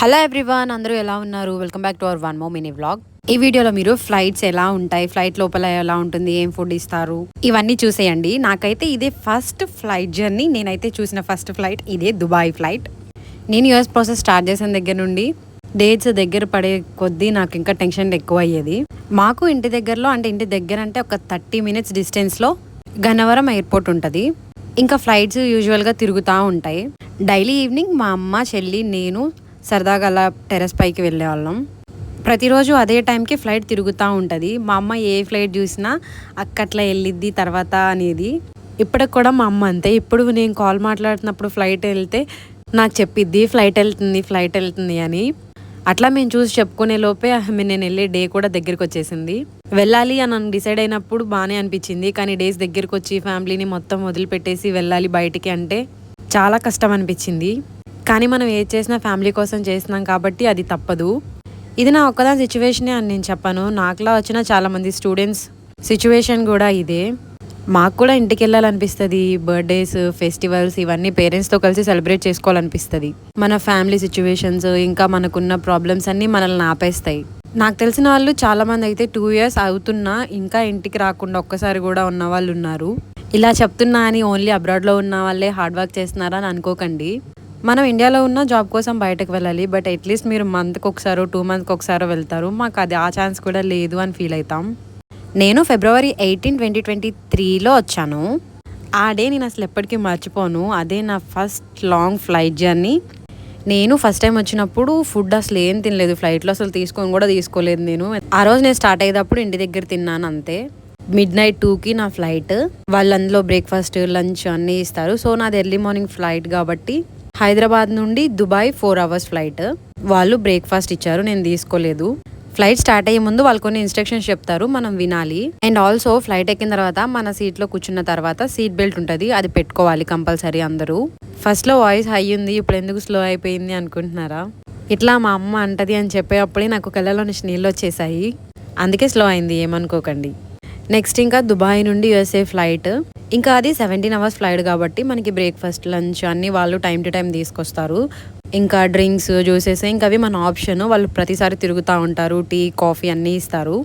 Hello everyone అందరూ ఎలా ఉన్నారు? Welcome back to our one మో మినీ వ్లాగ్. ఈ వీడియోలో మీరు ఫ్లైట్స్ ఎలా ఉంటాయి ఫ్లైట్ లోపల ఎలా ఉంటుంది ఏం ఫుడ్ ఇస్తారు ఇవన్నీ చూసేయండి. నాకైతే ఇదే ఫస్ట్ ఫ్లైట్ జర్నీ. నేనైతే చూసిన ఫస్ట్ ఫ్లైట్ ఇదే దుబాయ్ ఫ్లైట్. నేను యూఎస్ ప్రాసెస్ స్టార్ట్ చేసిన దగ్గర నుండి డేట్స్ దగ్గర పడే కొద్దీ నాకు ఇంకా టెన్షన్ ఎక్కువ అయ్యేది మాకు ఇంటి దగ్గరలో అంటే ఇంటి దగ్గర అంటే ఒక థర్టీ మినిట్స్ డిస్టెన్స్లో గన్నవరం ఎయిర్పోర్ట్ ఉంటుంది. ఇంకా ఫ్లైట్స్ యూజువల్గా తిరుగుతూ ఉంటాయి. డైలీ ఈవినింగ్ మా అమ్మ చెల్లి నేను సరదాగా అలా టెర్రస్ పైకి వెళ్ళేవాళ్ళం. ప్రతిరోజు అదే టైంకి ఫ్లైట్ తిరుగుతూ ఉంటుంది. మా అమ్మ ఏ ఫ్లైట్ చూసినా అక్కట్లా వెళ్ళిద్ది తర్వాత అనేది. ఇప్పటికి కూడా మా అమ్మ అంతే. ఇప్పుడు నేను కాల్ మాట్లాడుతున్నప్పుడు ఫ్లైట్ వెళ్తే నాకు చెప్పిద్ది ఫ్లైట్ వెళ్తుంది ఫ్లైట్ వెళ్తుంది అని. అట్లా మేము చూసి చెప్పుకునే లోపే నేను వెళ్ళే డే కూడా దగ్గరికి వచ్చేసింది. వెళ్ళాలి అని డిసైడ్ అయినప్పుడు బాగానే అనిపించింది. కానీ డేస్ దగ్గరికి వచ్చి ఫ్యామిలీని మొత్తం వదిలిపెట్టేసి వెళ్ళాలి బయటికి అంటే చాలా కష్టం అనిపించింది. కానీ మనం ఏది చేసినా ఫ్యామిలీ కోసం చేస్తున్నాం కాబట్టి అది తప్పదు. ఇది నా ఒక్కదాని సిచ్యువేషనే అని నేను చెప్పాను. నాకులా వచ్చిన చాలామంది స్టూడెంట్స్ సిచ్యువేషన్ కూడా ఇదే. మాకు కూడా ఇంటికి వెళ్ళాలనిపిస్తుంది. బర్త్డేస్ ఫెస్టివల్స్ ఇవన్నీ పేరెంట్స్తో కలిసి సెలబ్రేట్ చేసుకోవాలనిపిస్తుంది. మన ఫ్యామిలీ సిచ్యువేషన్స్ ఇంకా మనకున్న ప్రాబ్లమ్స్ అన్నీ మనల్ని ఆపేస్తాయి. నాకు తెలిసిన వాళ్ళు చాలామంది అయితే టూ ఇయర్స్ అవుతున్నా ఇంకా ఇంటికి రాకుండా ఒక్కసారి కూడా ఉన్న వాళ్ళు ఉన్నారు. ఇలా చెప్తున్నా అని ఓన్లీ అబ్రాడ్లో ఉన్న వాళ్ళే హార్డ్ వర్క్ చేస్తున్నారా అని అనుకోకండి. మనం ఇండియాలో ఉన్న జాబ్ కోసం బయటకు వెళ్ళాలి బట్ అట్లీస్ట్ మీరు మంత్కి ఒకసారో టూ మంత్కి ఒకసారో వెళ్తారు. మాకు అది ఆ ఛాన్స్ కూడా లేదు అని ఫీల్ అవుతాం. నేను ఫిబ్రవరి ఎయిటీన్ ట్వంటీ ట్వంటీ త్రీలో వచ్చాను. ఆ డే నేను అసలు ఎప్పటికీ మర్చిపోను. అదే నా ఫస్ట్ లాంగ్ ఫ్లైట్ జర్నీ నేను ఫస్ట్ టైం వచ్చినప్పుడు ఫుడ్ అసలు ఏం తినలేదు. ఫ్లైట్లో అసలు తీసుకొని కూడా తీసుకోలేదు నేను. ఆ రోజు నేను స్టార్ట్ అయ్యేటప్పుడు ఇంటి దగ్గర తిన్నాను అంతే. మిడ్ నైట్ టూకి నా ఫ్లైట్ వాళ్ళు అందులో బ్రేక్ఫాస్ట్ లంచ్ అన్నీ ఇస్తారు. సో నాది ఎర్లీ మార్నింగ్ ఫ్లైట్ కాబట్టి హైదరాబాద్ నుండి దుబాయ్ ఫోర్ అవర్స్ ఫ్లైట్. వాళ్ళు బ్రేక్ఫాస్ట్ ఇచ్చారు నేను తీసుకోలేదు. ఫ్లైట్ స్టార్ట్ అయ్యే ముందు వాళ్ళు కొన్ని ఇన్స్ట్రక్షన్స్ చెప్తారు మనం వినాలి. అండ్ ఆల్సో ఫ్లైట్ ఎక్కిన తర్వాత మన సీట్లో కూర్చున్న తర్వాత సీట్ బెల్ట్ ఉంటుంది అది పెట్టుకోవాలి కంపల్సరీ అందరూ. ఫస్ట్లో వాయిస్ హై ఉంది ఇప్పుడు ఎందుకు స్లో అయిపోయింది అనుకుంటున్నారా? ఇట్లా మా అమ్మ అంటది అని చెప్పేటప్పుడే నాకు కళ్ళలో నుంచి నీళ్ళు వచ్చేసాయి. అందుకే స్లో అయింది ఏమనుకోకండి. నెక్స్ట్ ఇంకా దుబాయ్ నుండి యుఎస్ఏ ఫ్లైట్. ఇంకా అది సెవెంటీన్ అవర్స్ ఫ్లైట్ కాబట్టి మనకి బ్రేక్ఫాస్ట్ లంచ్ అన్నీ వాళ్ళు టైం టు టైం తీసుకొస్తారు. ఇంకా డ్రింక్స్ జ్యూసెస్ ఇంకా అవి మన ఆప్షన్ వాళ్ళు ప్రతిసారి తిరుగుతూ ఉంటారు టీ కాఫీ అన్నీ ఇస్తారు.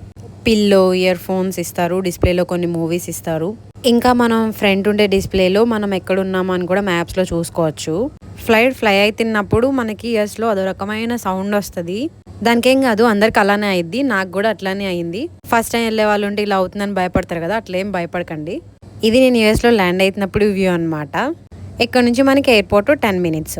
పిల్లో ఇయర్ ఫోన్స్ ఇస్తారు డిస్ప్లేలో కొన్ని మూవీస్ ఇస్తారు. ఇంకా మనం ఫ్రంట్ ఉండే డిస్ప్లేలో మనం ఎక్కడున్నామో అని కూడా మ్యాప్స్లో చూసుకోవచ్చు. ఫ్లైట్ ఫ్లై అవుతున్నప్పుడు మనకి ఇయర్స్లో అదో రకమైన సౌండ్ వస్తుంది. దానికి ఏం కాదు అందరికి అలానే అయింది నాకు కూడా అట్లానే అయింది ఫస్ట్ టైం వెళ్ళే వాళ్ళు ఉంటే ఇలా అవుతుందని భయపడతారు కదా అట్లేం భయపడకండి. ఇది నేను యూఎస్లో ల్యాండ్ అవుతున్నప్పుడు వ్యూ అనమాట ఇక్కడ నుంచి మనకి ఎయిర్పోర్ట్ టెన్ మినిట్స్.